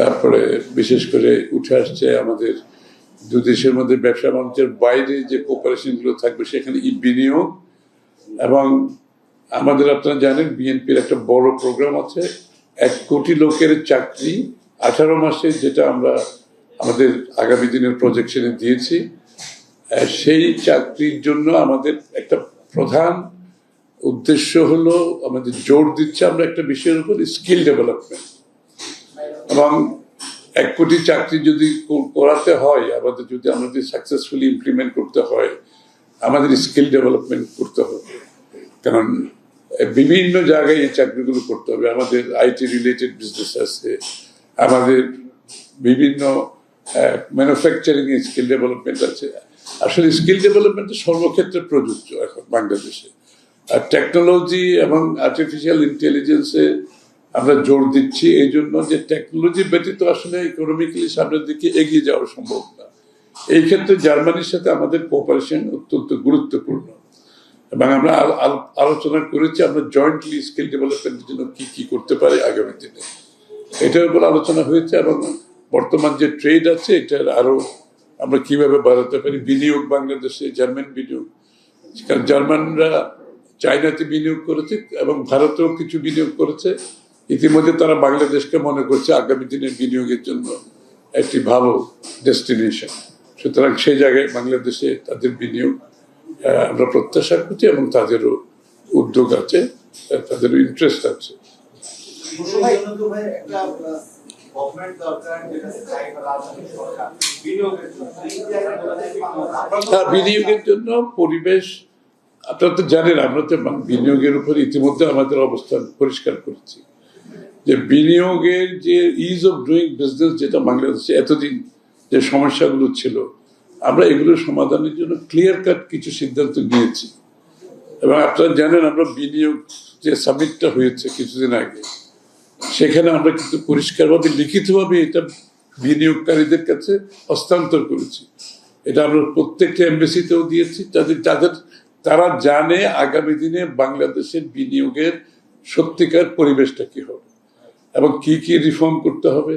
তারপরে বিশেষ করে উঠে আসছে আমাদের দু দেশের মধ্যে ব্যবসা বাণিজ্যের বাইরে যে কোপারেশনগুলো থাকবে, সেখানে ই বিনিয়োগ এবং আমাদের আপনারা জানেন বিএনপির একটা বড় প্রোগ্রাম আছে, এক কোটি লোকের চাকরি আঠারো মাসে যেটা আমরা আমাদের আগামী দিনের প্রজেকশনে দিয়েছি। সেই চাকরির জন্য আমাদের একটা প্রধান উদ্দেশ্য হলো, আমাদের জোর দিচ্ছে আমরা একটা বিষয়ের উপর স্কিল ডেভেলপমেন্ট এবং এক কোটি চাকরি যদি করাতে হয়, আমাদের যদি আমাদের সাকসেসফুলি ইমপ্লিমেন্ট করতে হয়, আমাদের স্কিল ডেভেলপমেন্ট করতে হবে। কারণ বিভিন্ন জায়গায় এই চাকরিগুলো করতে হবে। আমাদের আইটি রিলেটেড বিজনেস আছে, আমাদের বিভিন্ন ম্যানুফ্যাকচারিং স্কিল ডেভেলপমেন্ট আছে। আসলে স্কিল ডেভেলপমেন্ট সর্বক্ষেত্রে প্রযোজ্য এখন বাংলাদেশে। আর টেকনোলজি এবং আর্টিফিশিয়াল ইন্টেলিজেন্সে আমরা জোর দিচ্ছি এই জন্য যে টেকনোলজি ব্যতীত আসলে ইকোনমিক্যালি সামনের দিকে এগিয়ে যাওয়া সম্ভব না। এই ক্ষেত্রে জার্মানির সাথে আমাদের কোপারেশন অত্যন্ত গুরুত্বপূর্ণ। এবং আমরা আল- আল- আলোচনা করেছি আমরা জয়েন্টলি স্কিল ডেভেলপমেন্টের জন্য কি কি করতে পারি আগামী দিনে। এটার উপর আলোচনা হয়েছে এবং বর্তমান যে ট্রেড আছে, এটার আরও আমরা কীভাবে বাড়াতে পারি, বিনিয়োগ বাংলাদেশে, জার্মান বিনিয়োগ। কারণ জার্মানরা চায়নাতে বিনিয়োগ করেছে এবং ভারতেও কিছু বিনিয়োগ করেছে। ইতিমধ্যে তারা বাংলাদেশকে মনে করছে আগামী দিনের বিনিয়োগের জন্য একটি ভালো ডেস্টিনেশন। সুতরাং সেই জায়গায় বাংলাদেশে তাদের বিনিয়োগ আমরা প্রত্যাশা করছি এবং তাদেরও উদ্যোগ আছে তাদেরও ইন্টারেস্ট আছে। হ্যাঁ বিনিয়োগের জন্য পরিবেশ আপনারা তো জানেন আমরা তো বিনিয়োগের উপর ইতিমধ্যে আমাদের অবস্থান পরিষ্কার করেছি। যে বিনিয়োগের যে ইজ অফ ডুইং বিজনেস যেটা বাংলাদেশে এতদিন যে সমস্যাগুলো ছিল, আমরা এগুলোর সমাধানের জন্য ক্লিয়ার কাট কিছু সিদ্ধান্ত নিয়েছি। এবং আপনারা জানেন, আমরা বিনিয়োগ যে সামিটটা হয়েছে কিছুদিন আগে, সেখানে আমরা কিন্তু পরিষ্কারভাবে, লিখিতভাবে এটা বিনিয়োগকারীদের কাছে হস্তান্তর করেছি। এটা আমরা প্রত্যেকটা এমবেসিতেও দিয়েছি। তাদের যাদের, তারা জানে আগামী দিনে বাংলাদেশের বিনিয়োগের সত্যিকার পরিবেশটা কি হবে। এবং কি কি রিফর্ম করতে হবে,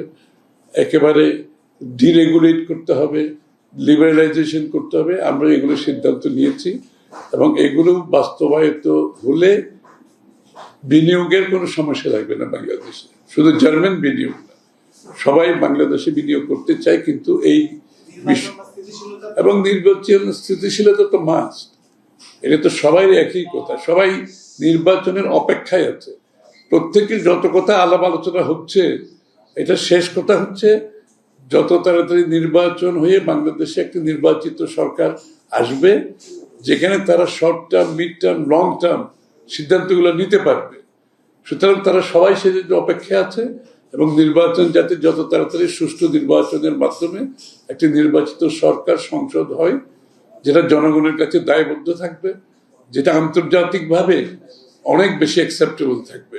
একেবারে ডিরেগুলেট করতে হবে লিবারালাইজেশন করতে হবে, আমরা এগুলো সিদ্ধান্ত নিয়েছি এবং এগুলো বাস্তবায়িত হলে বিনিয়োগের কোনো সমস্যা থাকবে না বাংলাদেশে। শুধু জার্মান বিনিয়োগ না, সবাই বাংলাদেশে বিনিয়োগ করতে চায় কিন্তু এই এবং নির্বাচন স্থিতিশীলতা তো মাস এটা তো সবাই একই কথা, সবাই নির্বাচনের অপেক্ষায় আছে। প্রত্যেকের যত কথা আলাপ আলোচনা হচ্ছে, এটা শেষ কথা হচ্ছে, যত তাড়াতাড়ি নির্বাচন হয়ে বাংলাদেশে একটি নির্বাচিত সরকার আসবে, যেখানে তারা short term mid term long term সিদ্ধান্তগুলো নিতে পারবে। সুতরাং তারা সবাই সেজন্য অপেক্ষা আছে এবং নির্বাচন যাতে যত তাড়াতাড়ি সুষ্ঠু নির্বাচনের মাধ্যমে একটি নির্বাচিত সরকার সংসদ হয়, যেটা জনগণের কাছে দায়বদ্ধ থাকবে, যেটা আন্তর্জাতিকভাবে অনেক বেশি অ্যাকসেপ্টেবল থাকবে।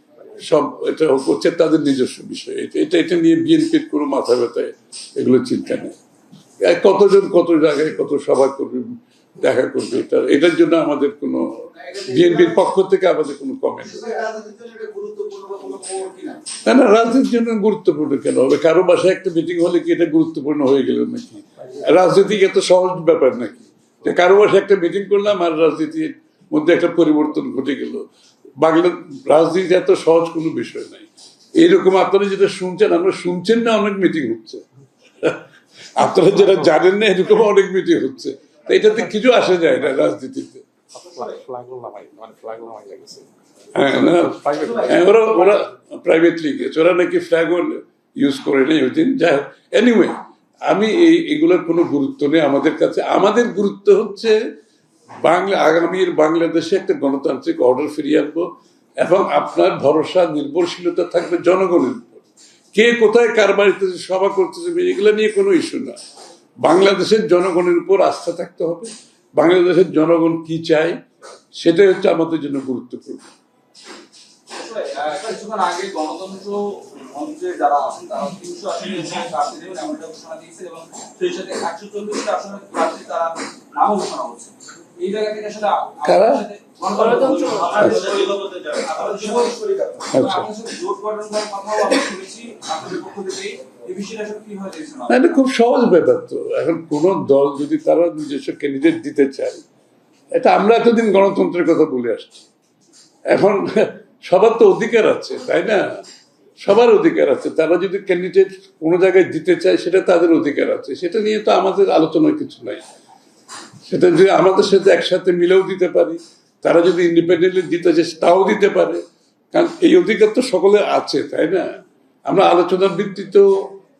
সব, এটা হচ্ছে তাদের নিজস্ব বিষয়। এটা এটা নিয়ে বিএনপির কোনো মাথা ব্যথায় এগুলো চিন্তা নেই। কতজন কত জায়গায় কত সভা করবে, দেখা করবে, এটা, এটার জন্য আমাদের কোনো, বিএনপির পক্ষ থেকে আমাদের কোনো কমেন্ট না না, রাজনীতির জন্য গুরুত্বপূর্ণ কেন হবে? কারও বাসায় একটা মিটিং হলে কি এটা গুরুত্বপূর্ণ হয়ে গেল নাকি? রাজনীতি এত সহজ ব্যাপার নাকি? যে কারও বাসায় একটা মিটিং করলাম আর রাজনীতির মধ্যে একটা পরিবর্তন ঘটে গেল। বাংলা রাজনীতি এত সহজ কোনো বিষয় নাই। এইরকম আপনারা যেটা শুনছেন আমরা শুনছেন না অনেক মিটিং হচ্ছে। আপনারা যেটা জানেন না এরকম অনেক মিটিং হচ্ছে। এটাতে কিছু আসে যায় না রাজনীতিতে। হ্যাঁ হ্যাঁ, আমি এই এগুলোর কোনো গুরুত্ব নেই আমাদের কাছে। আমাদের গুরুত্ব হচ্ছে বাংলা, আগামীর বাংলাদেশে একটা গণতান্ত্রিক অর্ডার ফিরিয়ে আনব এবং আপনার ভরসা, নির্ভরশীলতা থাকবে জনগণের উপর। কে কোথায় কার বাড়িতে সভা করতেছে, এগুলো নিয়ে কোনো ইস্যু না। বাংলাদেশের জনগণের উপর আস্থা থাকতে হবে। বাংলাদেশের জনগণ কি চায়, সেটাই হচ্ছে আমাদের জন্য গুরুত্বপূর্ণ। আগে গণতন্ত্র মঞ্চে যারা আছেন, তারা তিনশো আসনে প্রার্থী কারা? আচ্ছা। এটা খুব সহজ ব্যাপার তো। এখন কোন দল যদি তারা নিজস্ব ক্যান্ডিডেট দিতে চায় এটা আমরা এতদিন গণতন্ত্রের কথা বলে আসছি। এখন সবার তো অধিকার আছে তাই না? সবার অধিকার আছে। তারা যদি ক্যান্ডিডেট কোনো জায়গায় দিতে চায় সেটা তাদের অধিকার আছে। সেটা নিয়ে তো আমাদের আলোচনার কিছু নাই। সেটা যদি আমাদের সাথে একসাথে মিলেও দিতে পারি, তারা যদি ইন্ডিপেন্ডেন্টলি দিতে চায়, তাও দিতে পারে। কারণ এই অধিকার তো সকলে আছে, তাই না? আমরা আলোচনার ভিত্তিতেও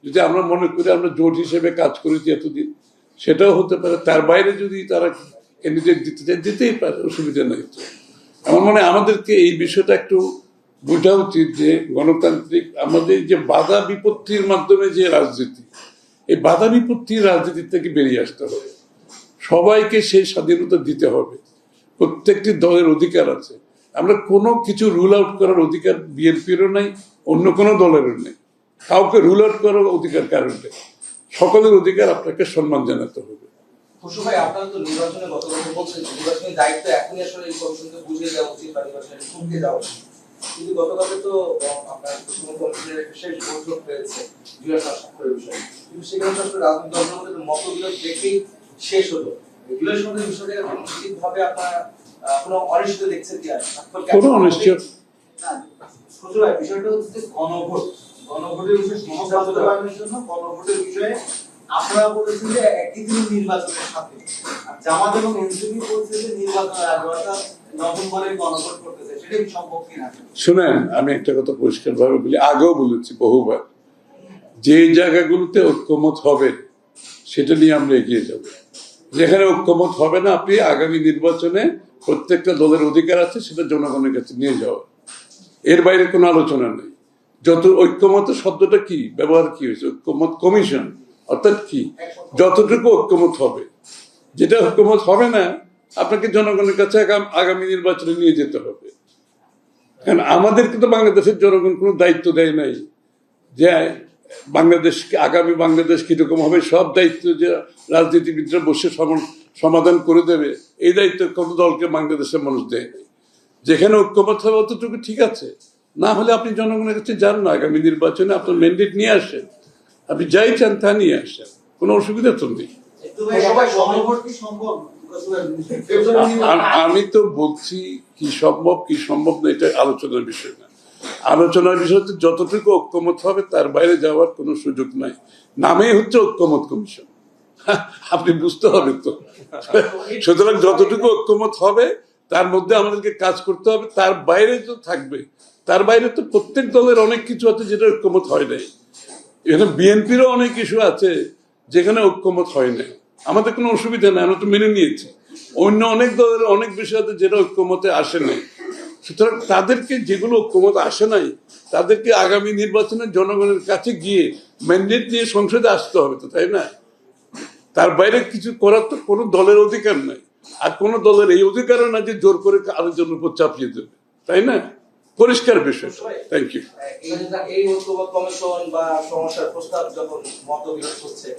যদি আমরা মনে করি, আমরা জোট হিসেবে কাজ করেছি এতদিন, সেটাও হতে পারে। তার বাইরে যদি তারা ক্যান্ডিডেট দিতে চায়, দিতেই পারে, অসুবিধা নেই তো। আমার মনে আমাদেরকে এই বিষয়টা একটু বোঝা উচিত যে গণতান্ত্রিক আমাদের যে বাধা বিপত্তির মাধ্যমে যে রাজনীতি, এই বাধা বিপত্তির রাজনীতি থেকে বেরিয়ে আসতে হবে। সবাইকে সেই স্বাধীনতা দিতে হবে। প্রত্যেকটি দলের অধিকার আছে। আমরা কোনো কিছু রুল আউট করার অধিকার বিএনপিরও নাই, অন্য কোনো দলেরও নেই। কাউকে রুল আউট করার অধিকার কারণ নেই। সকলের অধিকার আপনাকে সম্মান জানাতে হবে। কিন্তু গতকালে তো আপনার পশ্চিম কমিশনের শেষ বৈঠক হয়েছে কিন্তু সেখানে দেখেই শেষ হলো। এগুলোর সঙ্গে বিষয়টাকে নিশ্চিত ভাবে আপনার কোনো অনিশ্চিত দেখছেন কি আর? কোনো ভাই, বিষয়টা হচ্ছে গণভোট। গণভোটের বিষয়ে সমস্যা জন্য গণভোটের বিষয়ে আপনারা বলেছেন যে একই দিন নির্বাচনের সাথে। আর জামাত এবং এনসিপি বলছে যে নির্বাচনের আগে অর্থাৎ শুনেন আমি একটা কথা পরিষ্কার ভাবে বলি আগেও বলেছি বহুবার যে জায়গাগুলোতে ঐক্যমত হবে সেটা নিয়ে আমরা এগিয়ে যাব। যেখানে ঐক্যমত হবে না আপনি, আগামী নির্বাচনে প্রত্যেকটা দলের অধিকার আছে, সেটা জনগণের কাছে নিয়ে যাওয়া। এর বাইরে কোনো আলোচনা নেই। যত ঐক্যমত, শব্দটা কি? ব্যবহার কি হয়েছে? ঐক্যমত কমিশন, অর্থাৎ কি? যতটুকু ঐক্যমত হবে। যেটা ঐক্যমত হবে না, আপনাকে জনগণের কাছে আগামী নির্বাচনে নিয়ে যেতে হবে। কারণ আমাদেরকে তো বাংলাদেশের জনগণ কোনো দায়িত্ব দেয় নাই। যে বাংলাদেশ আগামী বাংলাদেশ কীরকম হবে সব দায়িত্ব যে রাজনীতিবিদরা বসে সমাধান করে দেবে এই দায়িত্ব কোনো দলকে বাংলাদেশের মানুষ দেয়। যেখানে ঐক্যমত হবে অতটুকু ঠিক আছে। না হলে আপনি জনগণের কাছে যান না আগামী নির্বাচনে আপনার ম্যান্ডেট নিয়ে আসেন। আপনি যাই চান তা নিয়ে আসেন কোনো অসুবিধা তো নেই। আমি তো বলছি কি সম্ভব কি সম্ভব না এটা আলোচনার বিষয় না। আলোচনার বিষয় হচ্ছে যতটুকু ঐক্যমত হবে, তার বাইরে যাওয়ার কোনো সুযোগ নাই। নামেই হচ্ছে ঐক্যমত কমিশন। আপনি বুঝতে হবে তো। সুতরাং যতটুকু ঐক্যমত হবে, তার মধ্যে আমাদেরকে কাজ করতে হবে। তার বাইরে তো থাকবে। তার বাইরে তো প্রত্যেক দলের অনেক কিছু আছে যেটা ঐক্যমত হয় নাই। এখানে বিএনপিরও অনেক ইস্যু আছে যেখানে ঐক্যমত হয় নাই। আমাদের কোনো অসুবিধা নেই, আমরা তো মেনে নিয়েছি। অন্য অনেক দলের অনেক বিষয় আছে যেটা ঐক্যমতে আসে নাই। সুতরাং তাদেরকে যেগুলো ঐক্যমত আসে নাই, তাদেরকে আগামী নির্বাচনে জনগণের কাছে গিয়ে ম্যান্ডেট নিয়ে সংসদে আসতে হবে তো, তাই না? তার বাইরে কিছু করার তো কোনো দলের অধিকার নাই। আর কোনো দলের এই অধিকারও না যে জোর করে আরেকজনের উপর চাপিয়ে দেবে, তাই না? পরিষ্কার বিষয়। থ্যাংক ইউ এই কমিশন বা সমস্যার প্রস্তাব যখন মতবিরোধ হচ্ছে।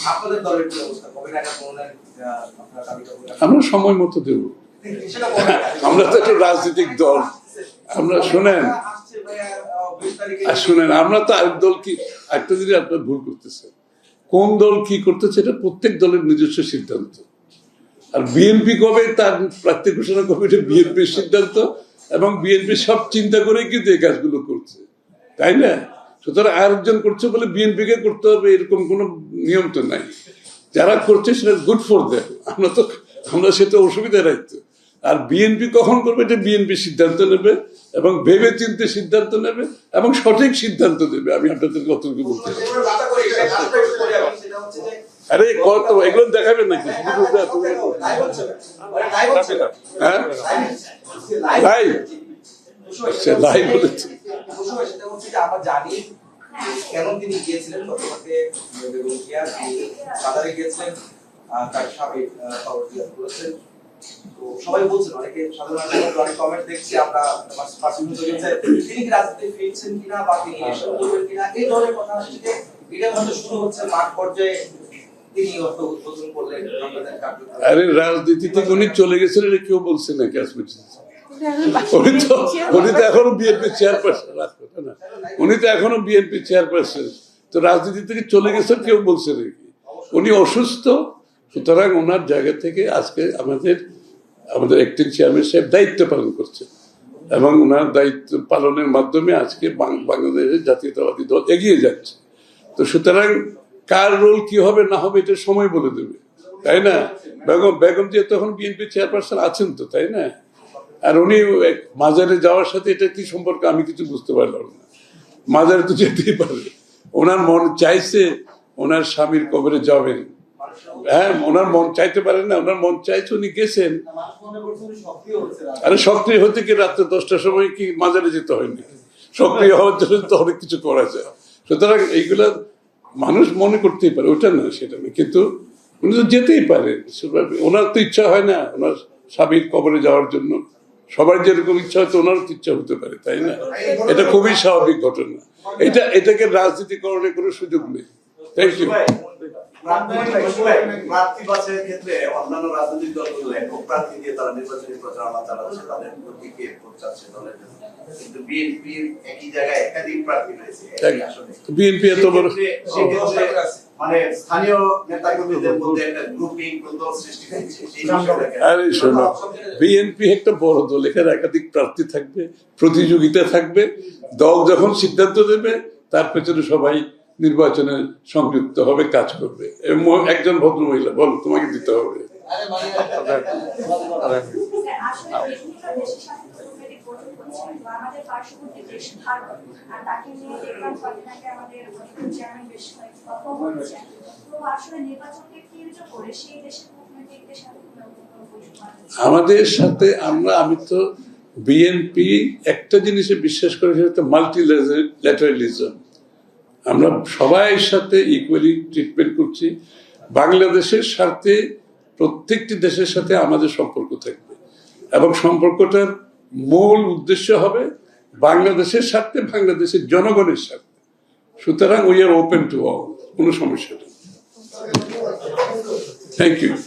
কবে আমরা সময় মতো দেবো। কবে? আমরা তো একটা রাজনৈতিক দল। আমরা শোনেন। আসছে ভাইয়া, আহ, 20 তারিখে আর শুনেন আমরা তো আরেক দল কি একটা জিনিস আপনার ভুল করতেছেন। কোন দল কি করতেছে এটা প্রত্যেক দলের নিজস্ব সিদ্ধান্ত। আর বিএনপি কবে তার প্রার্থী ঘোষণা করবে এটা বিএনপির সিদ্ধান্ত। এবং বিএনপি সব চিন্তা করেই কিন্তু এই কাজগুলো করছে। তাই না? সুতরাং আরেকজন করছে বলে বিএনপি কে করতে হবে এরকম কোনো নিয়ম তো নাই। যারা করছে সেটা গুড ফর দেম আমরা তো আমরা সেটা অসুবিধা রাখতো আর বিএনপি কখন করবে এটা বিএনপি সিদ্ধান্ত নেবে এবং ভেবে চিন্তে সিদ্ধান্ত নেবে এবং সঠিক সিদ্ধান্ত দেবে। আমি আপনাদের কতটুকু বলতে আরে কত এগুলো দেখাবেন নাকি। হ্যাঁ? লাই বলেছে আমরা জানি কেন তিনি গিয়েছিলেন গতকালকে বেগম জিয়া তিনি কাতারে গিয়েছিলেন তার স্বামী আহ, খবর দিয়ে বলেছেন তো সবাই বলছেন অনেকে সাধারণ অনেক কমেন্ট দেখছি আমরা তিনি কি রাজনীতি ফিরছেন কিনা বা তিনি ইলেকশন করবেন কিনা এই ধরনের কথা আসছে। এটা হয়তো শুরু হচ্ছে মাঠ পর্যায়ে তিনি অর্থ উদ্বোধন করলেন আরে রাজনীতি থেকে উনি চলে গেছেন এটা কেউ বলছে না ক্যাশমিট উনি তো এখনও বিএনপি চেয়ারপারসন না। উনি তো এখনও বিএনপি চেয়ারপারসন। তো রাজনীতি থেকে চলে গেছেন কেউ বলছে নাকি? উনি অসুস্থ সুতরাং ওনার জায়গা থেকে আজকে আমাদের আমাদের একটি চেয়ারম্যান সাহেব দায়িত্ব পালন করছে এবং ওনার দায়িত্ব পালনের মাধ্যমে আজকে বাংলাদেশের জাতীয়তাবাদী দল এগিয়ে যাচ্ছে। তো সুতরাং কার রোল কি হবে না হবে এটা সময় বলে দেবে। তাই না? বেগম বেগম যে তখন বিএনপি চেয়ারপারসন আছেন তো তাই না? আর উনি মাজারে যাওয়ার সাথে এটা কি সম্পর্ক আমি কিছু বুঝতে পারলাম না। মাজারে তো যেতেই পারে ওনার মন চাইছে ওনার স্বামীর কবরে যাবেন হ্যাঁ ওনার মন চাইতে পারেন না, ওনার মন চাইছে উনি গেছেন। আরে সক্রিয় হতে কি রাত্রে দশটার সময় কি মাজারে যেতে হয়নি? সক্রিয় হওয়ার জন্য তো অনেক কিছু করা যায়। সুতরাং এইগুলা মানুষ মনে করতেই পারে, ওটা না, সেটা না। কিন্তু উনি তো যেতেই পারে। ওনার তো ইচ্ছা হয় না, ওনার স্বামীর কবরে যাওয়ার জন্য। সবার যেরকম ইচ্ছা হয়তো ওনারও ইচ্ছা হতে পারে, তাই না? এটা খুবই স্বাভাবিক ঘটনা। এটা, এটাকে রাজনীতিকরণে কোনো সুযোগ নেই। থ্যাংক ইউ প্রার্থী বাছাইয়ের ক্ষেত্রে অন্যান্য রাজনৈতিক দলগুলো একক প্রার্থী দিয়ে তারা নির্বাচনী প্রচারণা চালাচ্ছে তাদের প্রতীকে ভোট চাচ্ছে দলের কিন্তু বিএনপির একই জায়গায় একাধিক প্রার্থী রয়েছে বিএনপি এত বড় সেক্ষেত্রে- সেক্ষেত্রে মানে স্থানীয় নেতাকর্মীদের মধ্যে একটা গ্রুপিং সৃষ্টি আরে শোনো বিএনপি একটা বড় দল এখানে একাধিক প্রার্থী থাকবে প্রতিযোগিতা থাকবে দল যখন সিদ্ধান্ত দেবে তার পেছনে সবাই নির্বাচনে সংযুক্ত হবে, কাজ করবে। একজন ভদ্র মহিলা বল, তোমাকে দিতে হবে। আমাদের সাথে আমরা, আমি তো বিএনপি একটা জিনিসে বিশ্বাস করি, সেটা মাল্টিল্যাটারালিজম আমরা সবাই সাথে ইকুয়ালি ট্রিটমেন্ট করছি। বাংলাদেশের স্বার্থে প্রত্যেকটি দেশের সাথে আমাদের সম্পর্ক থাকবে। এবং সম্পর্কটার মূল উদ্দেশ্য হবে বাংলাদেশের স্বার্থে, বাংলাদেশের জনগণের স্বার্থে। সুতরাং we are open to all কোনো সমস্যা নেই। Thank you